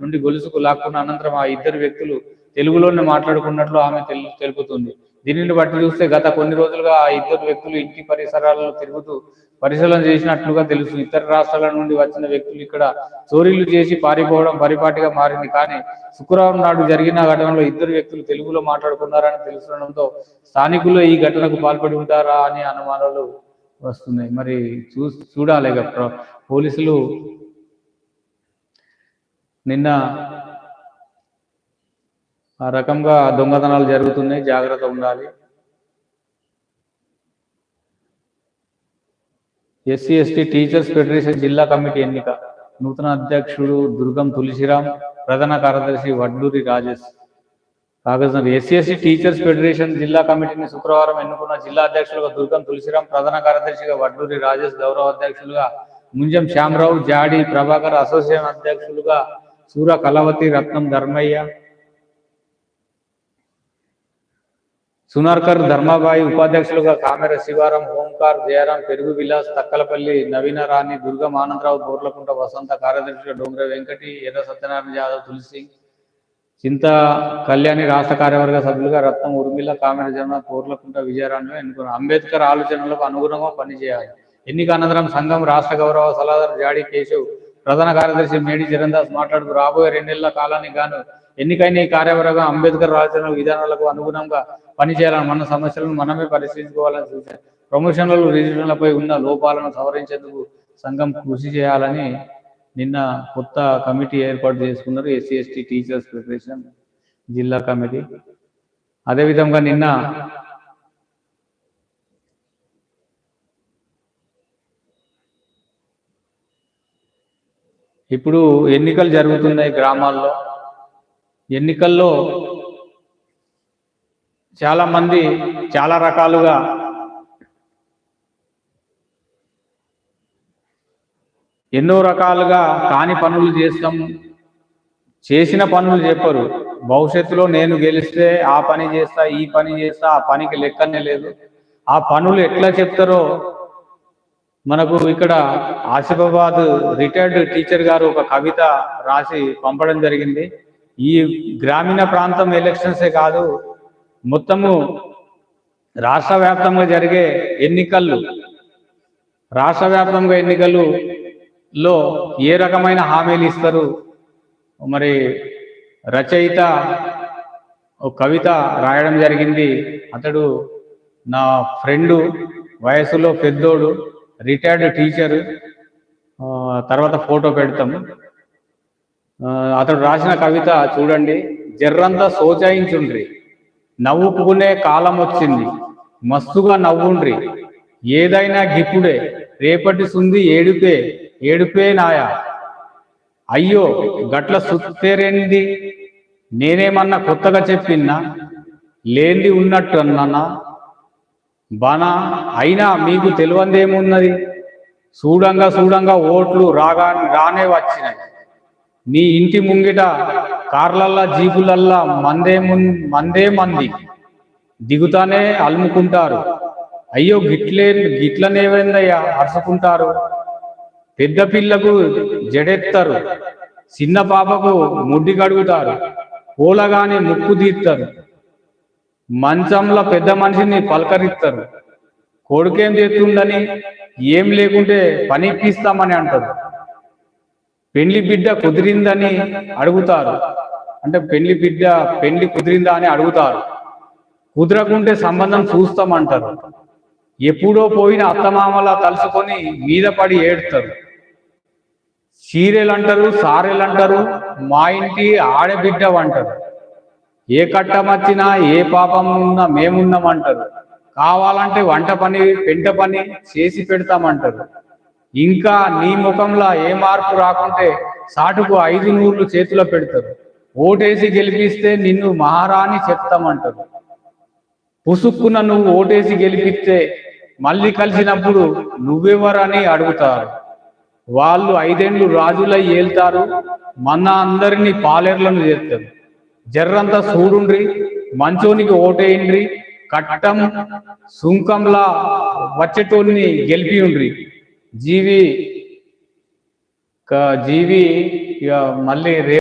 నుండి గొలుసుకు లాక్కున్న అనంతరం ఆ ఇద్దరు వ్యక్తులు తెలుగులోనే మాట్లాడుకున్నట్లు ఆమె తెలు- తెలుపుతుంది. దీనిని బట్టి చూస్తే గత కొన్ని రోజులుగా ఆ ఇద్దరు వ్యక్తులు ఇంటి పరిసరాలలో తిరుగుతూ పరిశీలన చేసినట్లుగా తెలుసు ఇతర రాష్ట్రాల నుండి వచ్చిన వ్యక్తులు ఇక్కడ చోరీలు చేసి పారిపోవడం పరిపాటిగా మారింది. కానీ శుక్రవారం నాడు జరిగిన ఘటనలో ఇద్దరు వ్యక్తులు తెలుగులో మాట్లాడుకున్నారని తెలుస్తుండడంతో స్థానికులు ఈ ఘటనకు పాల్పడి ఉంటారా అనే అనుమానాలు వస్తున్నాయి. మరి చూ చూడాలి ఇక. పోలీసులు నిన్న ఆ రకంగా దొంగతనాలు జరుగుతున్నాయి. జాగ్రత్త ఉండాలి. ఎస్సీ ఎస్టీ టీచర్స్ ఫెడరేషన్ జిల్లా కమిటీ ఎన్నిక. నూతన అధ్యక్షుడు దుర్గం తులసిరామ్ ప్రధాన కార్యదర్శి వడ్లూరి రాజేష్. కాగజన్ ఎస్సీఎస్సీ టీచర్స్ ఫెడరేషన్ జిల్లా కమిటీని శుక్రవారం ఎన్నుకున్న జిల్లా అధ్యక్షులుగా దుర్గం తులసిరామ్ ప్రధాన కార్యదర్శిగా వడ్లూరి రాజేష్ గౌరవ అధ్యక్షులుగా ముంజం శ్యామరావు జాడి ప్రభాకర్ అసోసియేషన్ అధ్యక్షులుగా సూర కలవతి రత్నం ధర్మయ్య. సునార్కర్ ధర్మాబాయి ఉపాధ్యక్షులుగా కామెర శివారం ఓంకార్ జయరాం పెరుగు విలాస్ తక్కలపల్లి నవీన రాణి దుర్గం ఆనందరావు బోర్లకుంట వసంత కార్యదర్శిగా డోంగ్ర వెంకటి ఎర్ర సత్యనారాయణ యాదవ్ తులసి చింత కళ్యాణి రాష్ట్ర కార్యవర్గ సభ్యులుగా రత్నం ఉర్మిళ కామెర జగన్నాథ్ పోర్లకుంట విజయరాణి ఎన్నుకున్నారు. అంబేద్కర్ ఆలోచనలకు అనుగుణంగా పనిచేయాలి. ఎన్నిక అనంతరం సంఘం రాష్ట్ర గౌరవ సలహాదారు జాడి కేశవ్ ప్రధాన కార్యదర్శి మేడి చిరందాస్ మాట్లాడుతూ రాబోయే రెండేళ్ళ కాలానికి గాను ఎన్నికైన ఈ కార్యవర్గం అంబేద్కర్ ఆలోచన విధానాలకు అనుగుణంగా పనిచేయాలని మన సమస్యలను మనమే పరిశీలించుకోవాలని సూచారు ప్రమోషన్లలో రిజిస్ట్రేషన్లపై ఉన్న లోపాలను సవరించేందుకు సంఘం కృషి చేయాలని నిన్న కొత్త కమిటీ ఏర్పాటు చేసుకున్నారు ఎస్సీ ఎస్టీ టీచర్స్ ఫెడరేషన్ జిల్లా కమిటీ. అదేవిధంగా నిన్న ఇప్పుడు ఎన్నికలు జరుగుతున్నాయి గ్రామాల్లో. ఎన్నికల్లో చాలామంది చాలా రకాలుగా ఎన్నో రకాలుగా కాని పనులు చేస్తాం. చేసిన పనులు చెప్పరు. భవిష్యత్తులో నేను గెలిస్తే ఆ పని చేస్తా ఈ పని చేస్తా ఆ పనికి లెక్కనే లేదు. ఆ పనులు ఎట్లా చెప్తారో మనకు ఇక్కడ ఆసిఫాబాద్ రిటైర్డ్ టీచర్ గారు ఒక కవిత రాసి పంపడం జరిగింది. ఈ గ్రామీణ ప్రాంతం ఎలక్షన్సే కాదు మొత్తము రాష్ట్ర వ్యాప్తంగా జరిగే ఎన్నికలు రాష్ట్ర వ్యాప్తంగా ఎన్నికలు లో ఏ రకమైన హామీలు ఇస్తారు? మరి రచయిత ఒక కవిత రాయడం జరిగింది. అతడు నా ఫ్రెండు వయసులో పెద్దోడు. రిటైర్డ్ టీచర్ తర్వాత ఫోటో పెడతాం. అతడు రాసిన కవిత చూడండి. జర్రంతా సోచాయించుండ్రి. నవ్వుకునే కాలం వచ్చింది. మస్తుగా నవ్వుండ్రి. ఏదైనా గిప్పుడే. రేపటి సుంది ఏడుపే. ఏడుపే నాయా. అయ్యో గట్ల సుత్తేరేంది? నేనేమన్నా కొత్తగా చెప్పిన్నా? లేంది ఉన్నట్టు అన్నానా? బానా అయినా మీకు తెలియందేమున్నది? చూడంగా చూడంగా ఓట్లు రాగా రానే వచ్చినాయి. నీ ఇంటి ముంగిట కార్లల్లా జీపులల్లా మందే మున్ మందే మంది. దిగుతానే అలుముకుంటారు. అయ్యో గిట్లే గిట్లనేవేందయ్యా? అరుచుకుంటారు పెద్ద పిల్లకు జడెత్తారు. చిన్న పాపకు ముడ్డి కడుగుతారు పూలగాని ముక్కు తీస్తారు మంచంలో పెద్ద మనిషిని పలకరిస్తారు. కొడుకేం చేస్తుందని ఏం లేకుంటే పనికిస్తామని అంటారు. పెళ్ళి బిడ్డ కుదిరిందని అడుగుతారు. అంటే పెళ్ళి బిడ్డ పెళ్ళి కుదిరిందా అని అడుగుతారు. కుదరకుంటే సంబంధం చూస్తామంటారు. ఎప్పుడో పోయిన అత్తమామలా తలుసుకొని మీద పడి ఏడుతారు చీరెలు అంటారు సారెలు అంటారు మా ఇంటి ఆడబిడ్డ అంటారు ఏ కట్టం వచ్చినా ఏ పాపం ఉన్నా మేమున్నామంటారు. కావాలంటే వంట పని పెంట పని చేసి పెడతామంటారు. ఇంకా నీ ముఖంలో ఏ మార్పు రాకుంటే సాటుకు ఐదు నూర్లు చేతిలో పెడతారు. ఓటేసి గెలిపిస్తే నిన్ను మహారాణి చెప్తామంటారు. పుసుక్కున నువ్వు ఓటేసి గెలిపిస్తే మళ్ళీ కలిసినప్పుడు నువ్వెవరని అడుగుతారు. వాళ్ళు ఐదేండ్లు రాజులై ఏల్తారు. మన అందరినీ పాలేర్లను చేస్తారు జర్రంతా చూడుండ్రి మంచోనికి ఓటేయండ్రి కట్టం సుంకంలా వచ్చేటోళ్ళని గెలిపి ఉండ్రి జీవి క- జీవి ఇక మళ్ళీ రే